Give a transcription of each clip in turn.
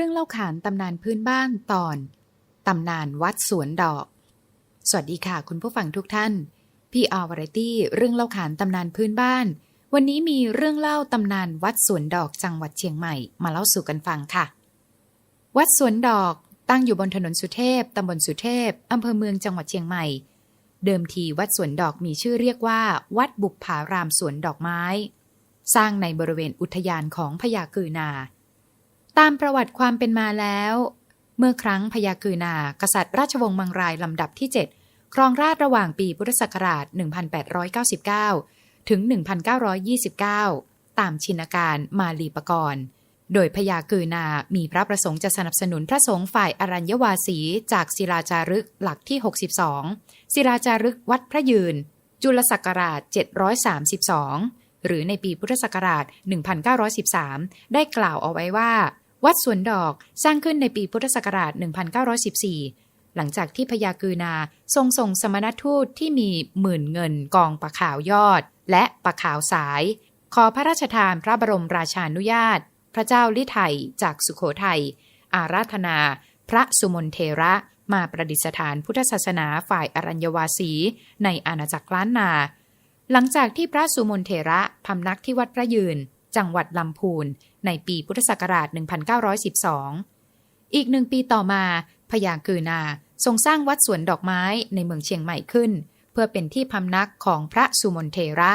เรื่องเล่าขานตำนานพื้นบ้านตอน ตำนานวัดสวนดอก สวัสดีค่ะคุณผู้ฟังทุกท่าน พี่อาวารตี้เรื่องเล่าขานตำนานพื้นบ้าน วันนี้มีเรื่องเล่าตำนานวัดสวนดอกจังหวัดเชียงใหม่มาเล่าสู่กันฟังค่ะ วัดสวนดอกตั้งอยู่บนถนนสุเทพตำบลสุเทพอำเภอเมืองจังหวัดเชียงใหม่ เดิมทีวัดสวนดอกมีชื่อเรียกว่า วัดบุปผารามสวนดอกไม้ สร้างในบริเวณอุทยานของพญากือนา ตามประวัติความเป็นมาแล้ว เมื่อครั้งพญากือนากษัตริย์ราชวงศ์มังรายลำดับที่ 7 ครองราชระหว่างปีพุทธศักราช 1899 ถึง 1929 ตามชินการมาลีปกรณ์ โดยพญากือนา มีพระประสงค์จะสนับสนุนพระสงฆ์ฝ่ายอรัญญวาสีจากศิลาจารึกหลักที่ 62 ศิลาจารึกวัดพระยืน จุลศักราช 732 หรือในปีพุทธศักราช 1913 ได้กล่าวเอาไว้ว่า วัดสวนดอกสร้างขึ้นในปีพุทธศักราช 1914 หลังจากที่พญากือนาทรงส่งสมณทูตที่มีหมื่นเงินกองปะขาวยอด และปะขาวสาย ขอพระราชทานพระบรมราชานุญาต พระเจ้าลิไทยจากสุขโขทัยอาราธนา พระสุมนเทระมาประดิษฐานพุทธศาสนาฝ่ายอรัญญวาสี ในอาณาจักรล้านนา หลังจากที่พระสุมนเทระพำนักที่วัดพระยืน จังหวัดลำพูน ในปีพุทธศักราช 1912 อีกหนึ่งปีต่อมาพญากือนาทรงสร้างวัดสวนดอกไม้ในเมืองเชียงใหม่ขึ้น เพื่อเป็นที่พำนักของพระสุมนเทระ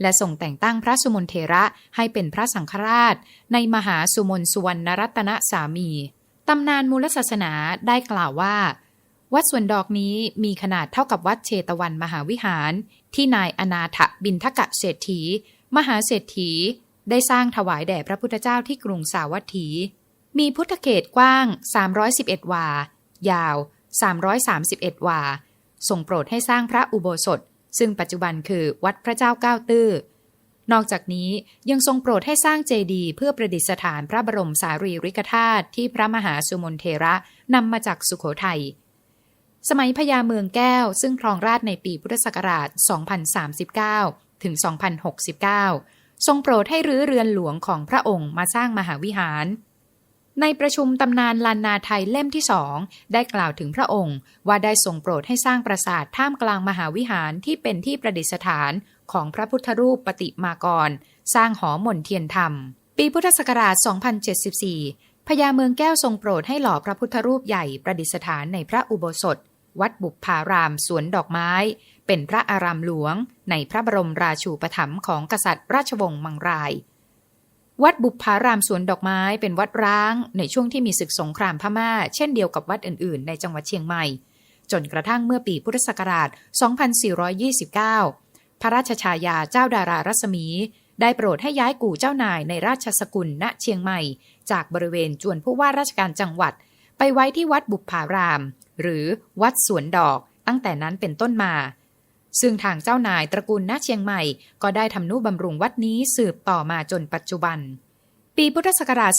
และส่งแต่งตั้งพระสุมนเทระให้เป็นพระสังฆราช ในมหาสุมนสุวรรณรัตนสามีตำนานมูลศาสนาได้กล่าวว่า วัดสวนดอกนี้มีขนาดเท่ากับวัดเชตวันมหาวิหาร ที่นายอนาถบินทกะเศรษฐี มหาเศรษฐี ได้สร้างถวายแด่พระพุทธเจ้าที่กรุงสาวัตถี มีพุทธเขตกว้าง 311 วา ยาว 331 วาทรงโปรดให้สร้างพระอุโบสถ ซึ่งปัจจุบันคือวัดพระเจ้าเก้าตื้อ นอกจากนี้ยังทรงโปรดให้สร้างเจดีย์เพื่อประดิษฐานพระบรมสารีริกธาตุที่พระมหาสุมนเทระนำมาจากสุขโขทัย สมัยพญาเมืองแก้ว ซึ่งครองราชในปีพุทธศักราช 2039 ถึง 2069 ทรงโปรดให้รื้อเรือนหลวงของพระองค์มาสร้างมหาวิหาร ในประชุมตำนานลานนาไทยเล่มที่สองได้กล่าวถึงพระองค์ ว่าได้ทรงโปรดให้สร้างปราสาทท่ามกลางมหาวิหารที่เป็นที่ประดิษฐานของพระพุทธรูปปฏิมากร สร้างหอมนเทียนธรรม ปีพุทธศักราช 2074พญาเมืองแก้วทรงโปรดให้หล่อพระพุทธรูปใหญ่ประดิษฐานในพระอุโบสถ วัดบุพพารามสวนดอกไม้ เป็นพระอารามหลวง ในพระบรมราชูปถัมภ์ของกษัตริย์ราชวงศ์มังราย วัดบุพพารามสวนดอกไม้เป็นวัดร้างในช่วงที่มีศึกสงครามพม่า เช่นเดียวกับวัดอื่น ๆ ในจังหวัดเชียงใหม่ จนกระทั่งเมื่อปีพุทธศักราช 2429 พระราชชายาเจ้าดารารัศมี ได้โปรดให้ย้ายกู่เจ้านายในราชสกุลณเชียงใหม่ จากบริเวณจวนผู้ว่าราชการจังหวัด ไปไว้ที่วัดบุพพาราม หรือวัดสวนดอกตั้งแต่นั้นเป็นต้นมา ซึ่งทางเจ้านายตระกูลณเชียงใหม่ ก็ได้ทำนุบำรุงวัดนี้สืบต่อมาจนปัจจุบัน ปีพุทธศักราช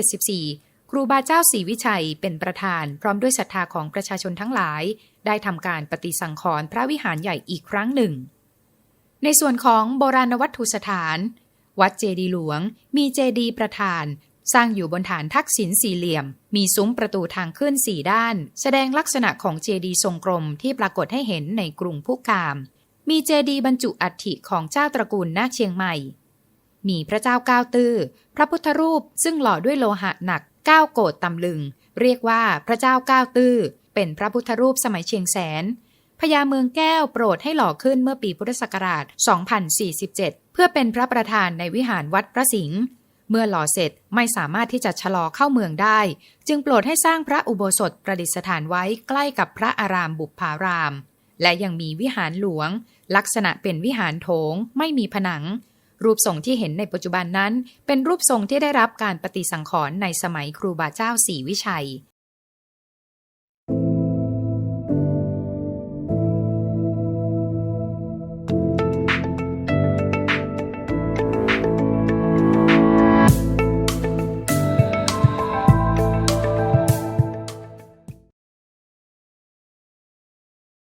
2474 ครูบาเจ้าศรีวิชัยเป็นประธานพร้อมด้วยศรัทธาของประชาชนทั้งหลาย ได้ทำการปฏิสังขรณ์พระวิหารใหญ่อีกครั้งหนึ่ง ในส่วนของโบราณวัตถุสถาน วัดเจดีหลวง มีเจดีประธาน สร้างอยู่บนฐานทักษิณสี่เหลี่ยม มีซุ้มประตูทางขึ้นสี่ด้าน แสดงลักษณะของเจดีย์ทรงกลมที่ปรากฏให้เห็นในกรุงพุกาม มีเจดีย์บรรจุอัฐิของเจ้าตระกูลณเชียงใหม่ มีพระเจ้าก้าวตื้อ พระพุทธรูปซึ่งหล่อด้วยโลหะหนักก้าวโกดตำลึง เรียกว่าพระเจ้าก้าวตื้อ เป็นพระพุทธรูปสมัยเชียงแสนพญาเมืองแก้วโปรดให้หล่อขึ้นเมื่อปีพุทธศักราช 2047 เพื่อเป็นพระประธานในวิหารวัดพระสิงห์ เมื่อหล่อเสร็จไม่สามารถที่จะชะลอเข้าเมืองได้ จึงโปรดให้สร้างพระอุโบสถประดิษฐานไว้ใกล้กับพระอารามบุพพาราม และยังมีวิหารหลวง ลักษณะเป็นวิหารโถง ไม่มีผนัง รูปทรงที่เห็นในปัจจุบันนั้น เป็นรูปทรงที่ได้รับการปฏิสังขรณ์ในสมัยครูบาเจ้าศรีวิชัย